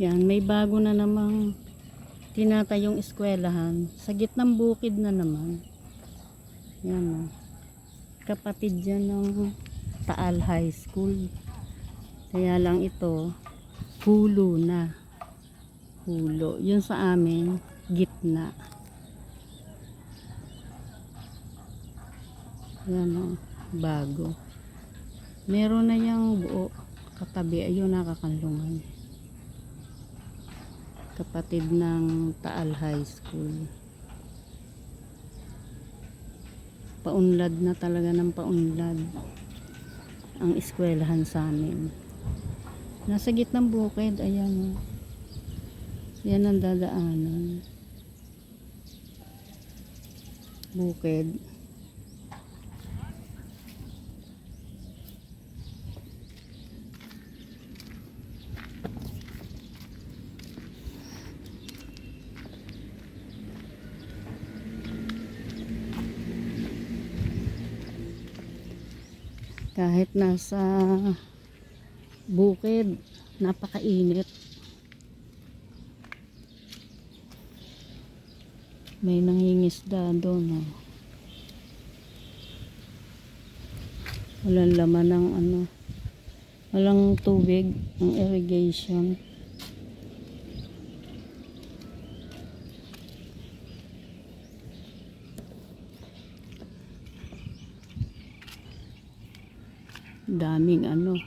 Yan, may bago na namang tinatayong eskwelahan. Sa gitnang bukid na naman. Yan o. Kapatid yan ng Taal High School. Kaya lang ito, hulo na. Hulo. Yun sa amin, gitna. Yan o, bago. Meron na yung buo katabi. Ayun, nakakanlungan. Kapatid ng Taal High School. Paunlad na talaga ng paunlad ang eskwelahan sa amin. Nasa gitnang bukid, ayan o. Yan ang dadaanan. Bukid. Kahit nasa bukid, napakainit. May nangingisda doon. Oh. Walang laman ng ano. Walang tubig, ang irrigation. Daming ano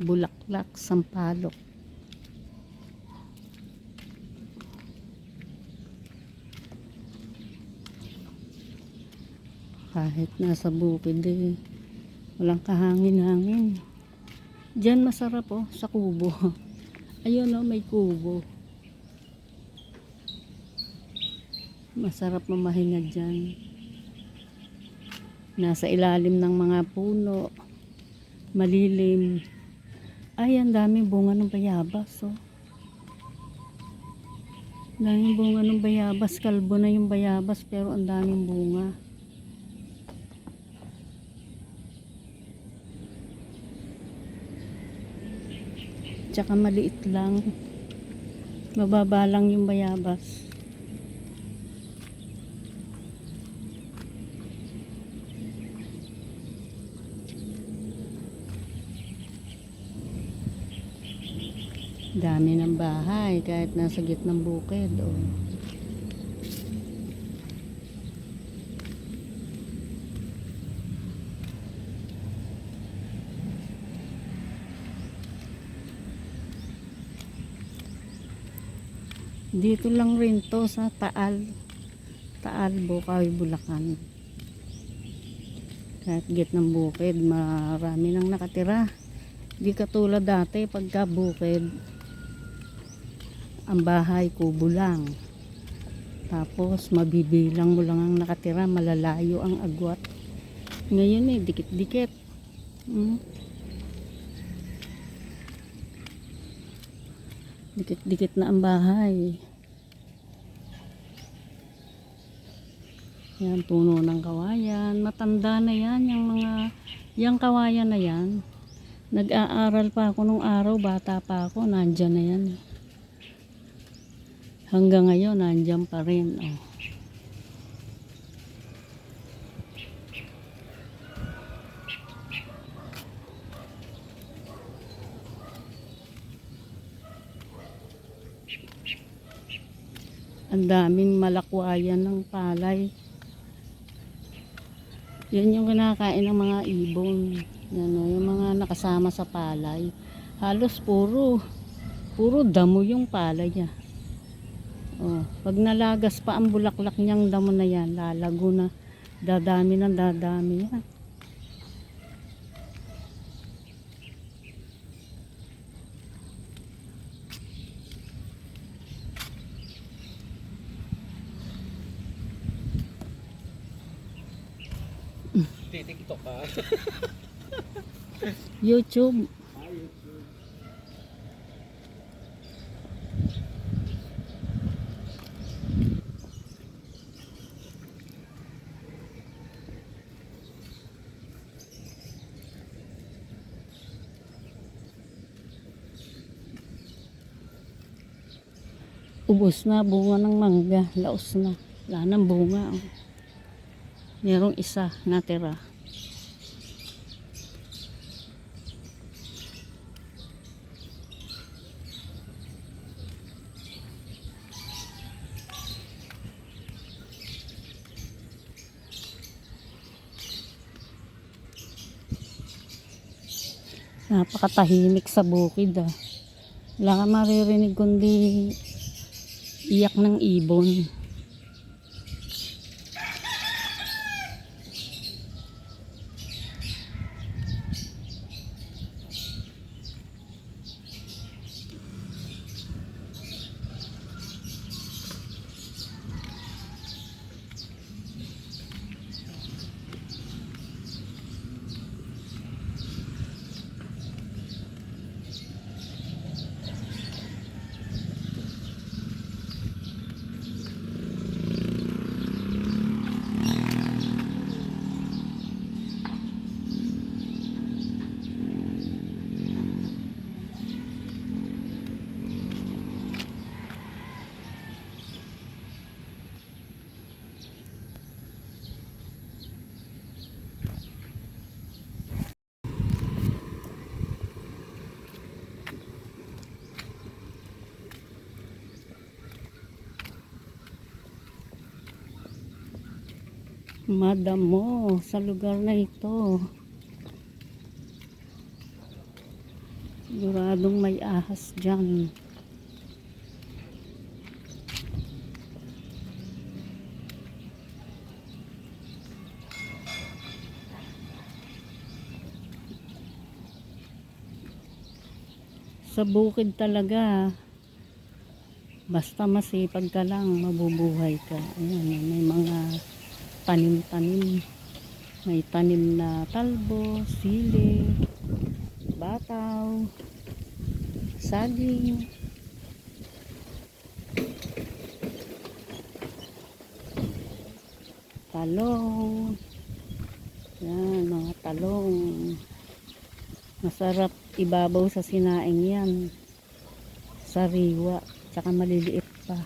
bulaklak, sampalok. Kahit nasa bukid eh walang kahangin-hangin. Dyan masarap oh sa kubo. Ayun oh may kubo. Masarap mamahinga dyan nasa ilalim ng mga puno malilim. Ay, ang daming bunga ng bayabas, oh. Daming bunga ng bayabas. Kalbo na yung bayabas, pero ang daming bunga. Tsaka maliit lang. Mababa lang yung bayabas. Dami ng bahay kahit nasa gitnang bukid. Oh. Dito lang rin to sa Taal. Taal, Bukawi, Bulacan. Kahit gitnang bukid, marami nang nakatira. Di katulad dati pagka bukid, ang bahay kubo lang. Tapos mabibilang mo lang ang nakatira, malalayo ang agwat. Ngayon eh, dikit-dikit. Hmm? Dikit-dikit na ang bahay. Yan, puno ng kawayan. Matanda na yan, yung mga, yung kawayan na yan. Nag-aaral pa ako nung araw, bata pa ako, nandyan na yan. Hanggang ngayon, nandyan pa rin. Oh. Ang daming malakwayan ng palay. Yan yung kinakain ng mga ibon. Yan o, yung mga nakasama sa palay. Halos puro, puro damo yung palay niya. Oh, pag nalagas pa ang bulaklak niyang damo na yan, lalago na. Dadami ng dadami yan. Titiktok ka. YouTube. Ubos na bunga ng mangga. Laos na. Wala nang bunga. oh. Merong isa natira. Napakatahimik sa bukid ah. Wala ka maririnig kundi iyak ng ibon. Madamo sa lugar na ito. Siguradong may ahas dyan. Sa bukid talaga, basta masipag ka lang, mabubuhay ka. Ayan, may mga tanim-tanim. May tanim na talbo, sili, bataw, saging. Talong. Yan, mga talong. Masarap ibabaw sa sinaing yan. Sariwa. Tsaka maliliit pa.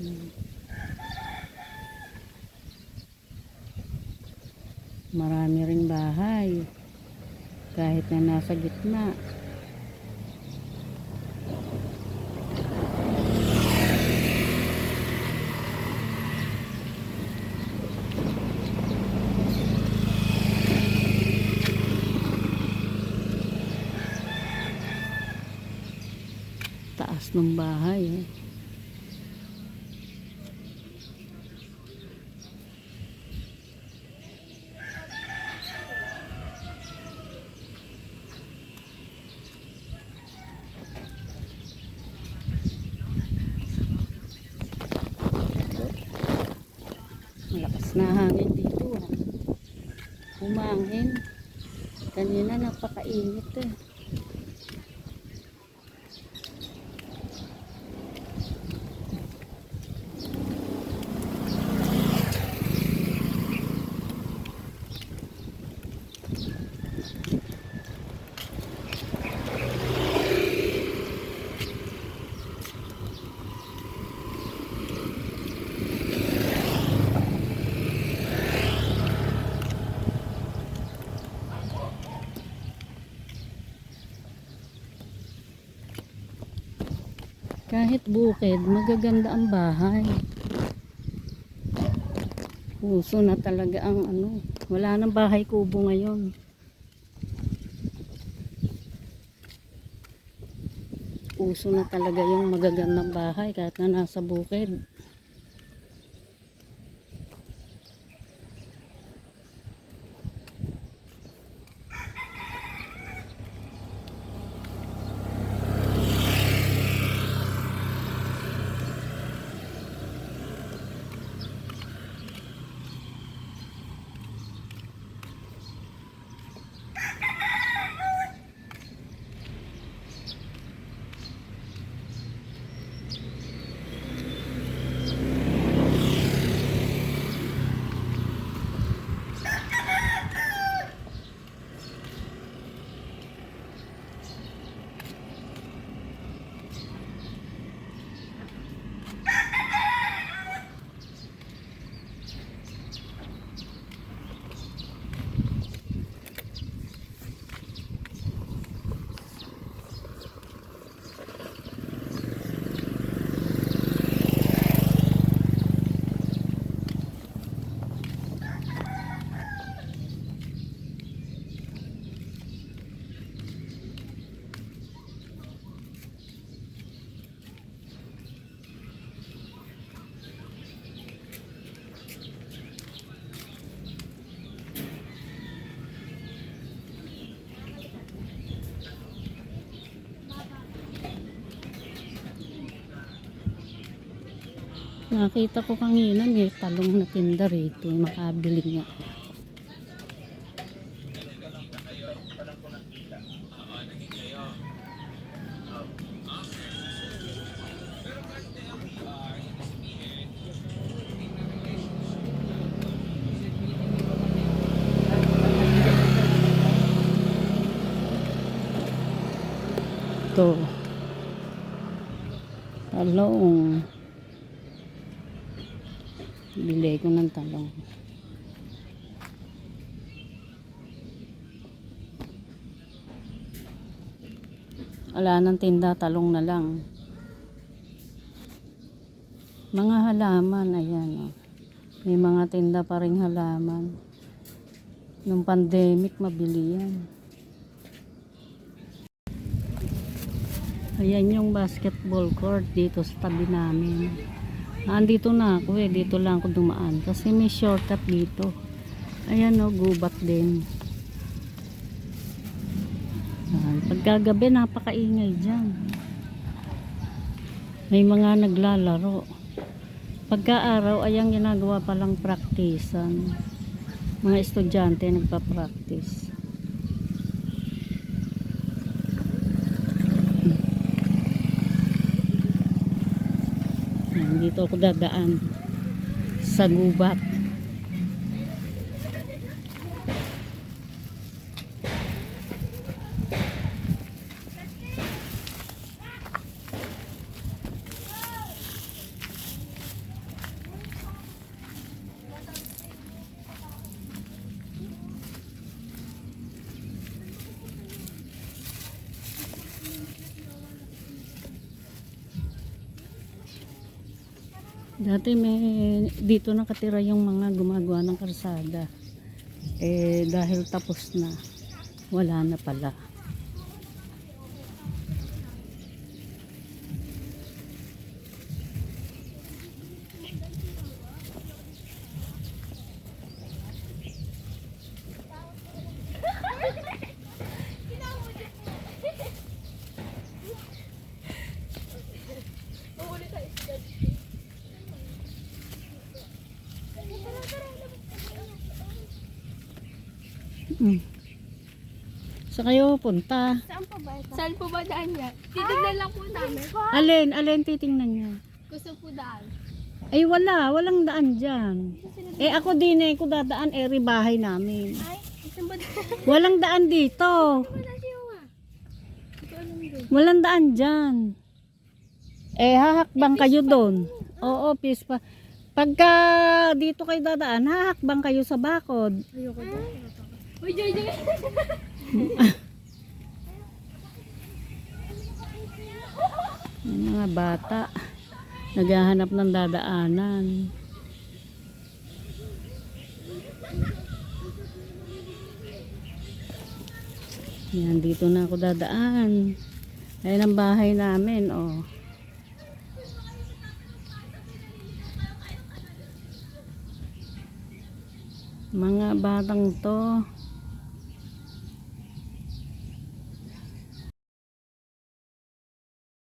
Mm. Marami ring bahay. Kahit na nasa gitna. Taas ng bahay. Eh. Na hangin dito. ah. Humangin. Kanina napakainit eh. Kahit bukid, magaganda ang bahay. Puso na talaga ang ano. Wala nang bahay kubo ngayon. Puso na talaga yung magagandang bahay kahit na nasa bukid. Nakita ko kanina may talong na tinda rito. Makabili nga. Ito. Talong. Bili ko ng talong. Wala nang tinda, talong na lang. Mga halaman, ayan oh. May mga tinda pa rin halaman. Nung pandemic, mabili yan. Ayan yung basketball court dito sa tabi namin. Andito na ako eh. Dito lang ako dumaan. Kasi may shortcut dito. Ayan o, gubat din. Ayan. Pagkagabi, napakaingay dyan. May mga naglalaro. Pagka-araw, ayan ginagawa palang praktisan. Mga estudyante nagpa-practice. Ayan, dito ako dadaan sa gubat. Dati may dito nakatira yung mga gumagawa ng karsada. Eh dahil tapos na, wala na pala. Sa kayo punta? Saan po ba ito? Saan po ba daan niya? Titignan lang po namin. Alin, alin titingnan niya? Gusto po daan. Ay wala, walang daan dyan. Eh ako din eh, kung dadaan eh, bahay namin. Ay, saan ba daan? Walang daan dito. Walang daan dyan. Eh, hahakbang kayo doon. Oo, peace pa. Pagka dito kayo dadaan, hahakbang kayo sa bakod. Ayoko dyan. Uy, Joy, Joy. Mga bata, naghahanap ng dadaanan. Yan, dito na ako dadaan. Ayan ang bahay namin, oh. Mga batang to,